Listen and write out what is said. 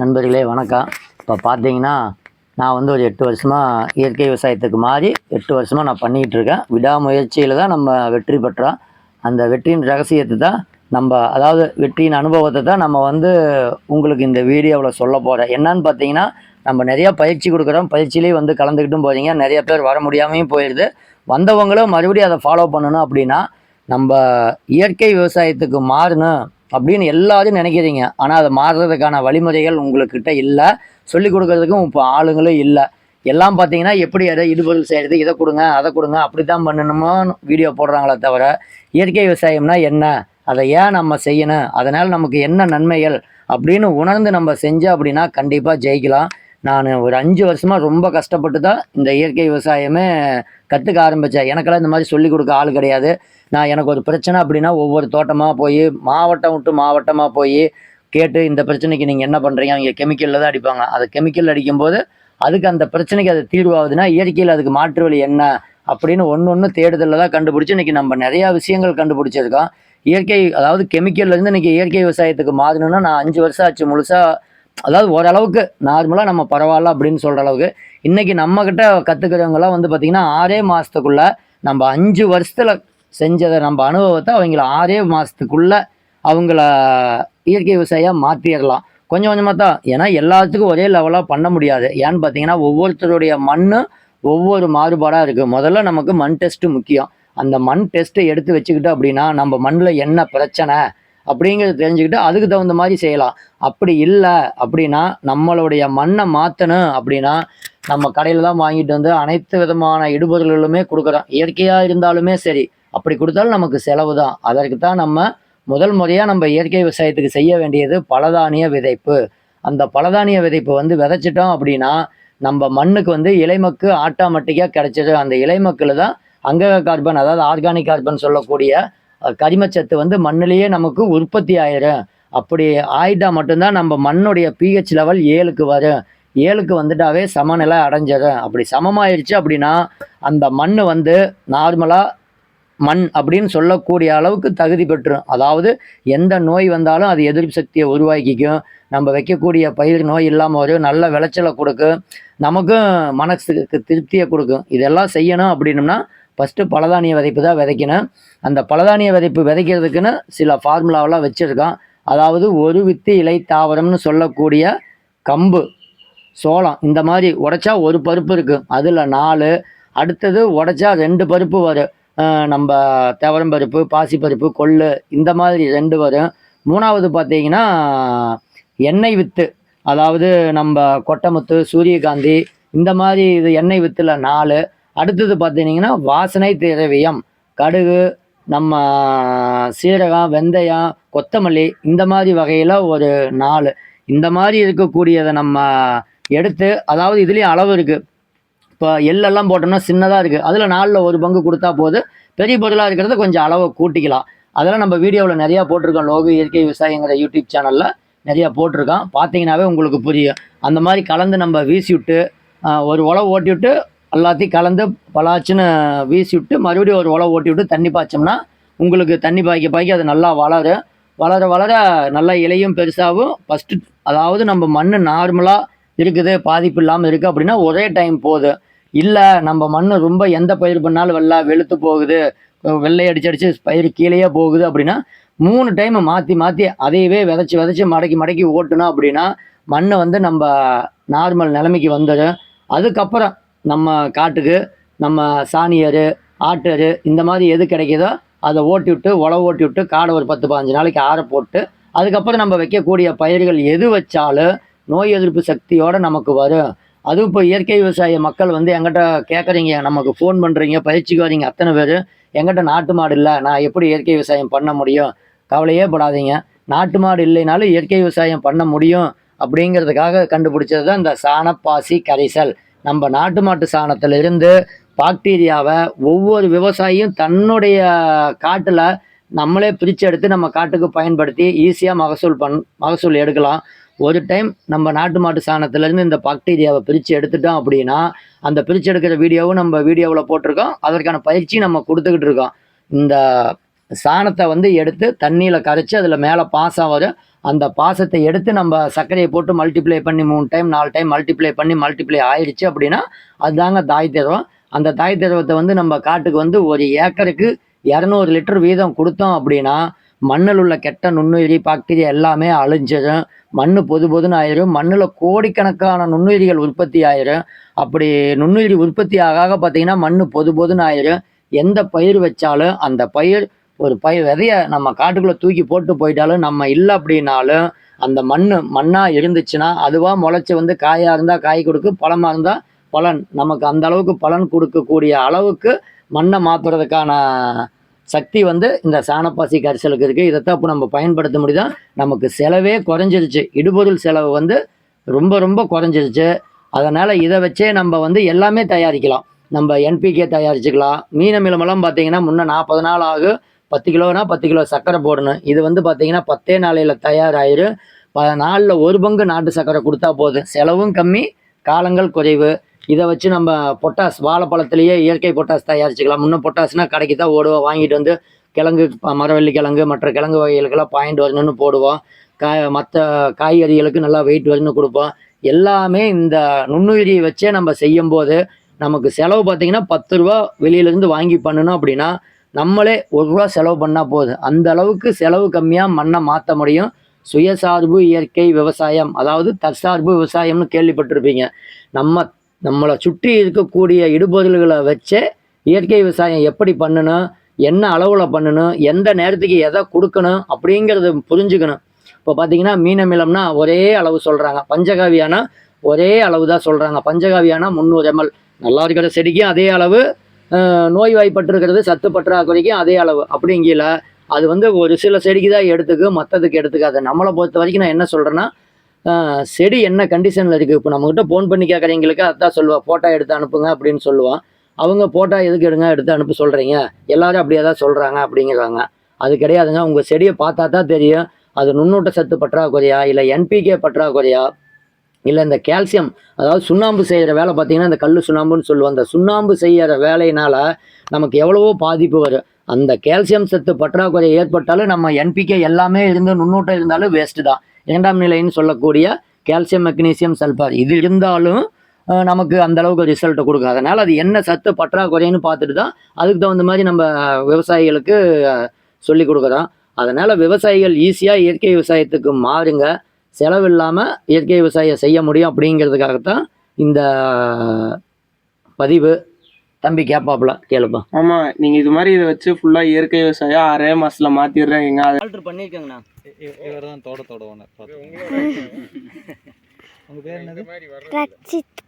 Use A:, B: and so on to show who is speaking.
A: நண்பர்களே வணக்கம். இப்போ பார்த்தீங்கன்னா நான் வந்து ஒரு எட்டு வருஷமாக இயற்கை விவசாயத்துக்கு மாறி எட்டு வருஷமாக நான் பண்ணிக்கிட்டு இருக்கேன். விடாமுயற்சியில் தான் நம்ம வெற்றி பெற்றோம். அந்த வெற்றியின் ரகசியத்தை தான் நம்ம அதாவது வெற்றியின் அனுபவத்தை தான் நம்ம வந்து உங்களுக்கு இந்த வீடியோவில் சொல்ல போகிறேன் என்னன்னு பார்த்தீங்கன்னா நம்ம நிறையா பயிற்சி கொடுக்குறோம். பயிற்சியிலேயே வந்து கலந்துக்கிட்டும் போகிறீங்க நிறைய பேர் வர முடியாமையும் போயிடுது வந்தவங்களும் மறுபடியும் அதை ஃபாலோ பண்ணணும் அப்படின்னா நம்ம இயற்கை விவசாயத்துக்கு மாறணும். அப்படின்னு எல்லாத்தையும் நினைக்கிறீங்க ஆனால் அதை மாறுறதுக்கான வழிமுறைகள் உங்களுக்கிட்ட இல்லை. சொல்லி கொடுக்கறதுக்கும் இப்போ ஆளுங்களும் இல்லை. எல்லாம் பார்த்தீங்கன்னா எப்படி எதை இடுபொருள் செய்கிறது இதை கொடுங்க அதை கொடுங்க அப்படி தான் பண்ணணுமோ வீடியோ போடுறாங்களே தவிர இயற்கை விவசாயம்னா என்ன? அதை ஏன் நம்ம செய்யணும்? அதனால் நமக்கு என்ன நன்மைகள்? அப்படின்னு உணர்ந்து நம்ம செஞ்சோம் அப்படின்னா கண்டிப்பாக ஜெயிக்கலாம். நான் ஒரு அஞ்சு வருஷமாக ரொம்ப கஷ்டப்பட்டு தான் இந்த இயற்கை விவசாயமே கற்றுக்க ஆரம்பித்தேன் எனக்கெல்லாம் இந்த மாதிரி சொல்லிக் கொடுக்க ஆள் கிடையாது. நான் எனக்கு ஒரு பிரச்சனை அப்படின்னா ஒவ்வொரு தோட்டமாக போய் மாவட்டம் விட்டு மாவட்டமாக போய் கேட்டு இந்த பிரச்சனைக்கு நீங்கள் என்ன பண்ணுறீங்க அவங்க கெமிக்கலில் தான் அடிப்பாங்க. அதை கெமிக்கல் அடிக்கும்போது அதுக்கு அந்த பிரச்சனைக்கு அது தீர்வாகுதுன்னா இயற்கையில் அதுக்கு மாற்று வழி என்ன அப்படின்னு ஒன்று ஒன்று தேடுதலில் தான் கண்டுபிடிச்சி இன்றைக்கி நம்ம நிறையா விஷயங்கள் கண்டுபிடிச்சிருக்கோம். இயற்கை அதாவது கெமிக்கல்லேருந்து இன்றைக்கி இயற்கை விவசாயத்துக்கு மாறணும்னா நான் அஞ்சு வருஷம் ஆச்சு முழுசாக அதாவது ஓரளவுக்கு நார்மலாக நம்ம பரவாயில்ல அப்படின்னு சொல்கிற அளவுக்கு இன்றைக்கி நம்மக்கிட்ட கற்றுக்கிறவங்களாம் வந்து பார்த்திங்கன்னா ஆறே மாதத்துக்குள்ளே நம்ம அஞ்சு வருஷத்தில் செஞ்சதை நம்ம அனுபவத்தை அவங்கள ஆறே மாதத்துக்குள்ளே அவங்கள இயற்கை விவசாயியாக மாற்றிடலாம் கொஞ்சம் கொஞ்சமாக தான். ஏன்னா எல்லாத்துக்கும் ஒரே லெவலாக பண்ண முடியாது. ஏன்னு பார்த்தீங்கன்னா ஒவ்வொருத்தருடைய மண் ஒவ்வொரு மாறுபாடாக இருக்குது முதல்ல நமக்கு மண் டெஸ்ட்டு முக்கியம். அந்த மண் டெஸ்ட்டை எடுத்து வச்சுக்கிட்டோம் அப்படின்னா நம்ம மண்ணில் என்ன பிரச்சனை? அப்படிங்கிறத தெரிஞ்சுக்கிட்டு அதுக்கு தகுந்த மாதிரி செய்யலாம். அப்படி இல்லை அப்படின்னா நம்மளுடைய மண்ணை மாற்றணும் அப்படின்னா நம்ம கடையில் தான் வாங்கிட்டு வந்து அனைத்து விதமான இடுபொருள்களுமே கொடுக்குறோம். இயற்கையாக இருந்தாலுமே சரி அப்படி கொடுத்தாலும் நமக்கு செலவு தான். அதற்கு தான் நம்ம முதல் முறையாக நம்ம இயற்கை விவசாயத்துக்கு செய்ய வேண்டியது பலதானிய விதைப்பு. அந்த பலதானிய விதைப்பு வந்து விதைச்சிட்டோம் அப்படின்னா நம்ம மண்ணுக்கு வந்து இலைமக்கு ஆட்டோமேட்டிக்காக கிடைச்சது அந்த இலைமக்கில் தான் அங்கக கார்பன் அதாவது ஆர்கானிக் கார்பன் சொல்லக்கூடிய கரிமச்சத்து வந்து மண்ணிலேயே நமக்கு உற்பத்தி ஆயிரும். அப்படி ஆயிட்டா மட்டும்தான் நம்ம மண்ணுடைய பிஹெச் லெவல் ஏழுக்கு வரும். ஏழுக்கு வந்துட்டாவே சமநிலை அடைஞ்சிடும் அப்படி சமமாயிருச்சு அப்படின்னா அந்த மண் வந்து நார்மலாக மண் அப்படின்னு சொல்லக்கூடிய அளவுக்கு தகுதி பெற்றுரும். அதாவது எந்த நோய் வந்தாலும் அது எதிர்ப்பு சக்தியை உருவாக்கிக்கும். நம்ம வைக்கக்கூடிய பயிர் நோய் இல்லாமல் வரும். நல்ல விளைச்சலை கொடுக்கும். நமக்கும் மனசுக்கு திருப்தியை கொடுக்கும். இதெல்லாம் செய்யணும் அப்படின்னம்னா ஃபஸ்ட்டு பலதானிய விதைப்பு தான் விதைக்கணும். அந்த பலதானிய விதைப்பு விதைக்கிறதுக்குன்னு சில ஃபார்முலாவெல்லாம் வச்சுருக்கான். அதாவது ஒரு வித்து இலை தாவரம்னு சொல்லக்கூடிய கம்பு சோளம் இந்த மாதிரி உடைச்சா ஒரு பருப்பு இருக்குது அதில் நாலு அடுத்தது உடைச்சா ரெண்டு பருப்பு வரும். நம்ம துவரம் பருப்பு பாசிப்பருப்பு கொள்ளு இந்த மாதிரி ரெண்டு வரும். மூணாவது பார்த்தீங்கன்னா எண்ணெய் வித்து அதாவது நம்ம கொட்டமுத்து சூரியகாந்தி இந்த மாதிரி இது எண்ணெய் வித்தில் நாலு அடுத்தது பார்த்தீங்கன்னா வாசனை திரவியம். கடுகு நம்ம சீரகம் வெந்தயம் கொத்தமல்லி இந்த மாதிரி வகையில் ஒரு நாலு. இந்த மாதிரி இருக்கக்கூடியதை நம்ம எடுத்து அதாவது இதுலேயும் அளவு இருக்குது இப்போ எள்ளெல்லாம் போட்டோம்னா சின்னதாக இருக்குது அதில் நாலில் ஒரு பங்கு கொடுத்தா போது பெரிய பொருளாக இருக்கிறத கொஞ்சம் அளவை கூட்டிக்கலாம். அதெல்லாம் நம்ம வீடியோவில் நிறையா போட்டிருக்கோம். லோகு இயற்கை விவசாயங்கிற யூடியூப் சேனலில் நிறையா போட்டிருக்கோம் பார்த்தீங்கன்னாவே உங்களுக்கு புரியும். அந்த மாதிரி கலந்து நம்ம வீசி விட்டு ஒரு உழவு ஓட்டி விட்டு எல்லாத்தையும் கலந்து பலாச்சுன்னு வீசி விட்டு மறுபடியும் ஒரு உழவு ஓட்டி விட்டு தண்ணி பாய்ச்சோம்னா உங்களுக்கு தண்ணி பாய்க்க பாய்க்க அது நல்லா வளரும் வளர வளர நல்லா இலையும் பெருசாகும் ஃபஸ்ட்டு அதாவது நம்ம மண் நார்மலாக இருக்குது பாதிப்பு இல்லாமல் இருக்குது அப்படின்னா ஒரே டைம் போதும் இல்லை நம்ம மண் ரொம்ப எந்த பயிர் பண்ணாலும் வெள்ளா வெளுத்து போகுது. வெள்ளை அடிச்சு அடித்து பயிர் கீழேயே போகுது அப்படின்னா மூணு டைம் மாற்றி மாற்றி அதையவே விதைச்சி விதைச்சி மடக்கி மடக்கி ஓட்டணும் அப்படின்னா மண் வந்து நம்ம நார்மல் நிலைமைக்கு வந்துடும் அதுக்கப்புறம் நம்ம காட்டுக்கு நம்ம சாணியர் ஆட்டர் இந்த மாதிரி எது கிடைக்குதோ அதை ஓட்டி விட்டு உழவு ஓட்டி விட்டு காடை ஒரு பத்து பதினஞ்சு நாளைக்கு ஆற போட்டு அதுக்கப்புறம் நம்ம வைக்கக்கூடிய பயிர்கள் எது வச்சாலும் நோய் எதிர்ப்பு சக்தியோடு நமக்கு வரும். அதுவும் இப்போ இயற்கை விவசாய மக்கள் வந்து எங்கிட்ட கேட்குறீங்க நமக்கு ஃபோன் பண்ணுறீங்க பயிற்சிக்கு வரீங்க அத்தனை பேர். எங்கிட்ட நாட்டு மாடு இல்லை நான் எப்படி இயற்கை விவசாயம் பண்ண முடியும்? கவலையே படாதீங்க. நாட்டு மாடு இல்லைனாலும் இயற்கை விவசாயம் பண்ண முடியும் அப்படிங்கிறதுக்காக கண்டுபிடிச்சது தான் இந்த சாணப்பாசி கரைசல். நம்ம நாட்டு மாட்டு சாணத்திலிருந்து பாக்டீரியாவை ஒவ்வொரு விவசாயியும் தன்னுடைய காட்டில் நம்மளே பிரித்து எடுத்து நம்ம காட்டுக்கு பயன்படுத்தி ஈஸியாக மகசூல் பண் மகசூல் எடுக்கலாம். ஒரு டைம் நம்ம நாட்டு மாட்டு சாணத்துலேருந்து இந்த பாக்டீரியாவை பிரித்து எடுத்துட்டோம் அப்படின்னா அந்த பிரித்து எடுக்கிற வீடியோவும் நம்ம வீடியோவில் போட்டிருக்கோம். அதற்கான பயிற்சி நம்ம கொடுத்துக்கிட்டு இருக்கோம். இந்த சாணத்தை வந்து எடுத்து தண்ணியில் கரைச்சி அதில் மேலே பாசம் வரும் அந்த பாசத்தை எடுத்து நம்ம சர்க்கரையை போட்டு மல்டிப்ளை பண்ணி மூணு டைம் நாலு டைம் மல்டிப்ளை பண்ணி மல்டிப்ளை ஆயிடுச்சு அப்படின்னா அதுதாங்க தாய் திரவம். அந்த தாய் திரவத்தை வந்து நம்ம காட்டுக்கு வந்து ஒரு ஏக்கருக்கு இரநூறு லிட்டர் வீதம் கொடுத்தோம் அப்படின்னா மண்ணில் உள்ள கெட்ட நுண்ணுயிரி பாக்டீரியா எல்லாமே அழிஞ்சிடும். மண் பொது பொதுன்னு ஆயிரும். மண்ணில் கோடிக்கணக்கான நுண்ணுயிரிகள் உற்பத்தி ஆயிரும். அப்படி நுண்ணுயிரி உற்பத்தி ஆக ஆக பார்த்தீங்கன்னா மண் பொது பொதுன்னு ஆயிரும். எந்த பயிர் வச்சாலும் அந்த பயிர் ஒரு பய விதைய நம்ம காட்டுக்குள்ளே தூக்கி போட்டு போயிட்டாலும் நம்ம இல்லை அப்படின்னாலும் அந்த மண் மண்ணாக இருந்துச்சுன்னா அதுவாக முளைச்சி வந்து காயாக இருந்தால் காய் கொடுக்கும் பழமாக இருந்தால் பலன். நமக்கு அந்த அளவுக்கு பலன் கொடுக்கக்கூடிய அளவுக்கு மண்ணை மாற்றுறதுக்கான சக்தி வந்து இந்த சாணப்பாசி கரிசலுக்கு இருக்குது இதைத்தான் இப்போ நம்ம பயன்படுத்த முடியுதா? நமக்கு செலவே குறைஞ்சிருச்சு. இடுபொருள் செலவு வந்து ரொம்ப ரொம்ப குறைஞ்சிருச்சு. அதனால் இதை வச்சே நம்ம வந்து எல்லாமே தயாரிக்கலாம். நம்ம என்பிகே தயாரிச்சுக்கலாம். மீன மிளமெல்லாம் பார்த்தீங்கன்னா முன்ன நாற்பது நாள் ஆகும். பத்து கிலோனா பத்து கிலோ சர்க்கரை போடணும். இது வந்து பார்த்தீங்கன்னா பத்தே நாளையில் தயாராயிரும் ப நாளில் ஒரு பங்கு நாட்டு சர்க்கரை கொடுத்தா போதும். செலவும் கம்மி காலங்கள் குறைவு. இதை வச்சு நம்ம பொட்டாஸ் வாழைப்பழத்துலேயே இயற்கை பொட்டாஸ் தயாரிச்சுக்கலாம். முன்ன பொட்டாஸ்னால் கடைக்கு தான் ஓடுவோம். வாங்கிட்டு வந்து கிழங்கு மரவள்ளி கிழங்கு மற்ற கிழங்கு வகைகளுக்கெல்லாம் பாயிண்ட் வரணும்னு போடுவோம். காய் மற்ற காய்கறிகளுக்கு நல்லா வெயிட் வரணும்னு கொடுப்போம். எல்லாமே இந்த நுண்ணுயிரியை வச்சே நம்ம செய்யும்போது நமக்கு செலவு பார்த்தீங்கன்னா பத்து ரூபா வெளியிலேருந்து வாங்கி பண்ணணும் அப்படின்னா நம்மளே ஒரு ரூபா செலவு பண்ணால் போதும் அந்த அளவுக்கு செலவு கம்மியாக மண்ணை மாற்ற முடியும். சுயசார்பு இயற்கை விவசாயம். அதாவது தற்சார்பு விவசாயம்னு கேள்விப்பட்டிருப்பீங்க. நம்ம நம்மளை சுற்றி இருக்கக்கூடிய இடுபொருள்களை வச்சே இயற்கை விவசாயம் எப்படி பண்ணணும்? என்ன அளவில் பண்ணணும்? எந்த நேரத்துக்கு எதை கொடுக்கணும்? அப்படிங்கிறத புரிஞ்சுக்கணும். இப்போ பார்த்தீங்கன்னா மீனமிலம்னா ஒரே அளவு சொல்கிறாங்க பஞ்சகாவியானா ஒரே அளவு தான் சொல்கிறாங்க பஞ்சகாவியானா முந்நூறு எம்எல் நல்லா இருக்கிற செடிக்கும் அதே அளவு நோய்வாய்ப்பட்டிருக்கிறது நோய் வாய்ப்பட்டிருக்கிறது சத்து பற்றாக்குறைக்கும் அதே அளவு. அப்படிங்கல அது வந்து ஒரு சில செடிக்கு தான் எடுத்துக்கு மற்றதுக்கு எடுத்துக்காது. நம்மளை பொறுத்த வரைக்கும் நான் என்ன சொல்கிறேன்னா செடி என்ன கண்டிஷனில் இருக்குது இப்போ நம்மக்கிட்ட ஃபோன் பண்ணி கேட்குறவங்களுக்கு அதான் சொல்லுவாள் ஃபோட்டோ எடுத்து அனுப்புங்க அப்படின்னு சொல்லுவான் அவங்க ஃபோட்டோ எதுக்கு எடுங்க எடுத்து அனுப்ப சொல்கிறீங்க எல்லாரும் அப்படியே தான் சொல்கிறாங்க அப்படிங்கிறாங்க. அது கிடையாதுங்க. உங்கள் செடியை பார்த்தா தான் தெரியும். அது நுண்ணூட்ட சத்து பற்றாக்குறையா இல்லை என்பிகே பற்றாக்குறையா இல்லை இந்த கால்சியம் அதாவது சுண்ணாம்பு செய்கிற வேலை பார்த்தீங்கன்னா இந்த கல் சுண்ணாம்புன்னு சொல்லுவோம். அந்த சுண்ணாம்பு செய்கிற வேலையினால் நமக்கு எவ்வளவோ பாதிப்பு வரும். அந்த கால்சியம் சத்து பற்றாக்குறை ஏற்பட்டாலும் நம்ம என்பிகே எல்லாமே இருந்து நுண்ணூட்டம் இருந்தாலும் வேஸ்ட்டு தான். இரண்டாம் நிலைன்னு சொல்லக்கூடிய கால்சியம் மெக்னீசியம் சல்ஃபார் இது இருந்தாலும் நமக்கு அந்த அளவுக்கு ரிசல்ட்டை கொடுக்கும். அதனால் அது என்ன சத்து பற்றாக்குறைன்னு பார்த்துட்டு தான் அதுக்கு தகுந்த மாதிரி நம்ம விவசாயிகளுக்கு சொல்லி கொடுக்குறோம். அதனால் விவசாயிகள் ஈஸியாக இயற்கை விவசாயத்துக்கு மாறுங்க. செலவு இல்லாமல் இயற்கை விவசாயம் செய்ய முடியும் அப்படிங்கிறதுக்காகத்தான் இந்த பதிவு தம்பி கேட்பாப்புல. கேளுப்பா.
B: ஆமா நீங்க இது மாதிரி இதை வச்சு ஃபுல்லா இயற்கை விவசாயம் ஆறே மாசத்துல மாத்திடுறீங்க அது
A: ஆல்ட்ரு பண்ணியிருக்கேங்கண்ணா
C: இவர் தான் தோட்டத்தோட ஓனர் உங்க பேர் என்னது? ரட்சித்